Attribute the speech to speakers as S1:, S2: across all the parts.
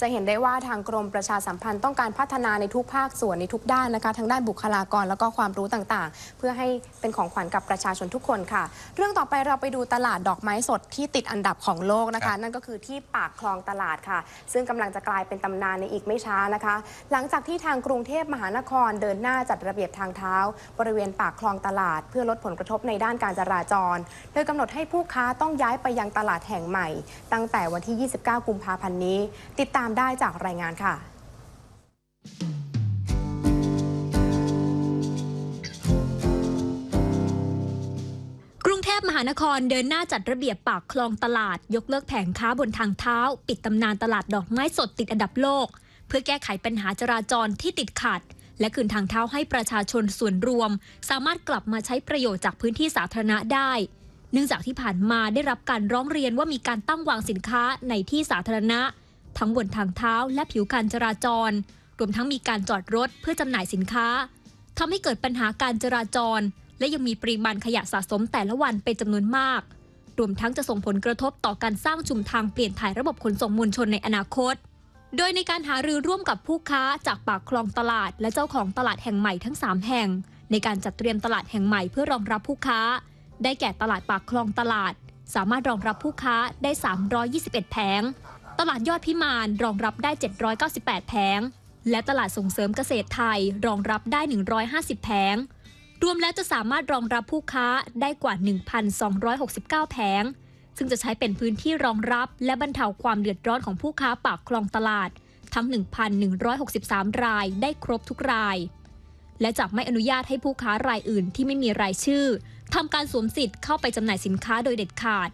S1: จะเห็นได้ว่าทางกรมประชาสัมพันธ์ต้องการพัฒนาในทุกภาคส่วนในทุกด้านนะคะทั้งด้านบุคลากรแล้วก็ความรู้ต่างๆ เพื่อให้เป็นของขวัญกับประชาชนทุกคนค่ะ เรื่องต่อไปเราไปดูตลาดดอกไม้สดที่ติดอันดับของโลกนะ
S2: ครั
S1: คะ
S2: บ
S1: นั่นก็คือที่ปากคลองตลาดค่ะ ซึ่งกำลังจะกลายเป็นตำนานในอีกไม่ช้านะคะ หลังจากที่ทางกรุงเทพมหานครเดินหน้าจัดระเบียบทางเท้า บริเวณปากคลองตลาด เพื่อลดผลกระทบในด้านการจราจร โดยกำหนดให้ผู้ค้าต้องย้ายไปยังตลาดแห่งใหม่ ตั้งแต่วันที่ 29 กุมภาพันธ์นี้ ติดตามได้จากรายงานค่ะ
S3: กรุงเทพมหานครเดินหน้าจัดระเบียบปากคลองตลาด ยกเลิกแผงค้าบนทางเท้า ปิดตำนานตลาดดอกไม้สดติดอันดับโลก เพื่อแก้ไขปัญหาจราจรที่ติดขัด และคืนทางเท้าให้ประชาชนส่วนรวม สามารถกลับมาใช้ประโยชน์จากพื้นที่สาธารณะได้ เนื่องจากที่ผ่านมาได้รับการร้องเรียนว่ามีการตั้งวางสินค้าในที่สาธารณะ ทั้งบนทางเท้าและผิวการจราจร รวมทั้งมีการจอดรถเพื่อจำหน่ายสินค้าทำให้เกิดปัญหาการจราจร และยังมีปริมาณขยะสะสมแต่ละวันเป็นจำนวนมาก รวมทั้งจะส่งผลกระทบต่อการสร้างชุมทางเปลี่ยนถ่ายระบบขนส่งมวลชนในอนาคต โดยในการหารือร่วมกับผู้ค้าจากปากคลองตลาด และเจ้าของตลาดแห่งใหม่ทั้ง 3 แห่ง ในการจัดเตรียมตลาดแห่งใหม่เพื่อรองรับผู้ค้า ได้แก่ตลาดปากคลองตลาด สามารถรองรับผู้ค้าได้ 321 แผง ตลาดยอดพิมานรองรับได้ 798 แผง และตลาดส่งเสริมเกษตรไทยรองรับได้ 150 แผง รวมแล้วจะสามารถรองรับผู้ค้าได้กว่า 1,269 แผง ซึ่งจะใช้เป็นพื้นที่รองรับและบรรเทาความเดือดร้อนของผู้ค้าปากคลองตลาด ทั้ง 1,163 รายได้ครบทุกราย และจะไม่อนุญาตให้ผู้ค้ารายอื่นที่ไม่มีรายชื่อทำการสวมสิทธิ์เข้าไปจำหน่ายสินค้าโดยเด็ดขาด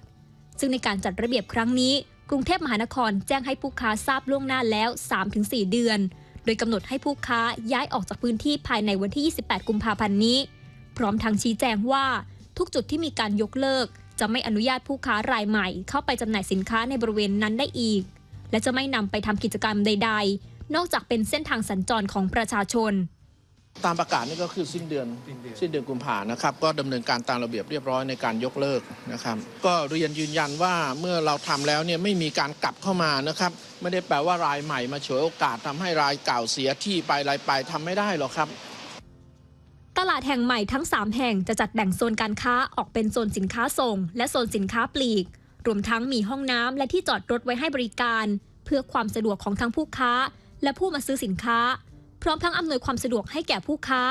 S3: ซึ่งในการจัดระเบียบครั้งนี้ กรุงเทพมหานครแจ้งให้ผู้ค้าทราบล่วงหน้าแล้ว 3-4 เดือน โดยกำหนดให้ผู้ค้าย้ายออกจากพื้นที่ภายในวันที่ 28 กุมภาพันธ์นี้ พร้อมทั้งชี้แจงว่าทุกจุดที่มีการยกเลิก จะไม่อนุญาตผู้ค้ารายใหม่ เข้าไปจำหน่ายสินค้าในบริเวณนั้นได้อีก และจะไม่นำไปทำกิจกรรมใด ๆ นอกจากเป็นเส้นทางสัญจรของประชาชน
S4: ตามประกาศนี่ก็คือสิ้นเดือนสิ้นเดือนกุมภานะครับ ก็ดำเนินการตามระเบียบเรียบร้อยในการยกเลิกนะครับ ก็เรียนยืนยันว่าเมื่อเราทำแล้วเนี่ยไม่มีการกลับเข้ามานะครับ ไม่ได้แปลว่ารายใหม่มาฉวยโอกาสทำให้รายเก่าเสียที่ไปรายไปทำไม่ได้หรอกครับ
S3: ตลาดแห่งใหม่ทั้ง 3 แห่งจะจัดแบ่งโซนการค้าออกเป็นโซนสินค้าส่ง และโซนสินค้าปลีก รวมทั้งมีห้องน้ำและที่จอดรถไว้ให้บริการ เพื่อความสะดวกของทั้งผู้ค้า และผู้มาซื้อสินค้า พร้อมทั้งอำนวยความสะดวกให้แก่ผู้ค้า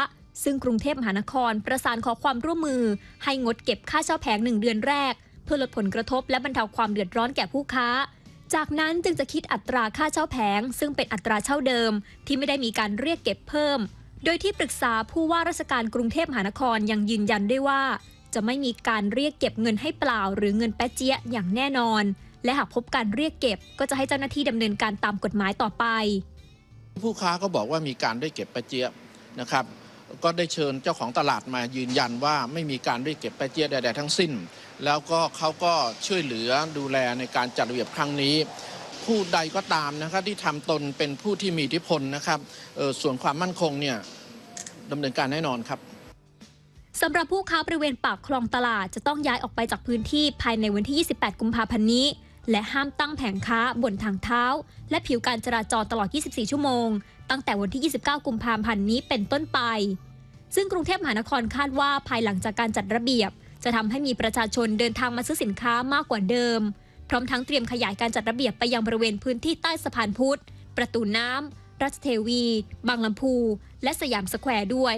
S3: ซึ่งกรุงเทพมหานครประสานขอความร่วมมือ ให้งดเก็บค่าเช่าแผงหนึ่งเดือนแรก เพื่อลดผลกระทบและบรรเทาความเดือดร้อนแก่ผู้ค้า จากนั้นจึงจะคิดอัตราค่าเช่าแผง ซึ่งเป็นอัตราเช่าเดิม ที่ไม่ได้มีการเรียกเก็บเพิ่ม โดยที่ปรึกษาผู้ว่าราชการกรุงเทพมหานครยังยืนยันด้วยว่า จะไม่มีการเรียกเก็บเงินให้เปล่า หรือเงินแป๊ะเจี๊ยอย่างแน่นอน และหากพบการเรียกเก็บ ก็จะให้เจ้าหน้าที่ดำเนินการตามกฎหมายต่อไป
S4: ผู้ค้าก็บอกว่ามีการได้เก็บประเจี๊ยบนะครับก็ได้เชิญเจ้าของตลาดมายืนยันว่าไม่มีการได้เก็บประเจี๊ยบใดๆทั้งสิ้น แล้วก็เขาก็ช่วยเหลือดูแลในการจัดระเบียบครั้งนี้ผู้ใดก็ตามนะครับที่ทำตนเป็นผู้ที่มีอิทธิพลนะครับออส่วนความมั่นคงเนี่ยดำเนินการแน่นอนครับ
S3: สำหรับผู้ค้าบริเวณปากคลองตลาดจะต้องย้ายออกไปจากพื้นที่ภายในวันที่ 28 กุมภาพันธ์นี้ และห้ามตั้งแผงค้าบนทางเท้า และผิวการจราจรตลอด 24 ชั่วโมง ตั้งแต่วันที่ 29 กุมภาพันธ์นี้เป็นต้นไป ซึ่งกรุงเทพมหานครคาดว่าภายหลังจากการจัดระเบียบ จะทำให้มีประชาชนเดินทางมาซื้อสินค้ามากกว่าเดิม พร้อมทั้งเตรียมขยายการจัดระเบียบไปยังบริเวณพื้นที่ใต้สะพานพุทธ ประตูน้ำรัชเทวี บางลำพู และสยามสแควร์ด้วย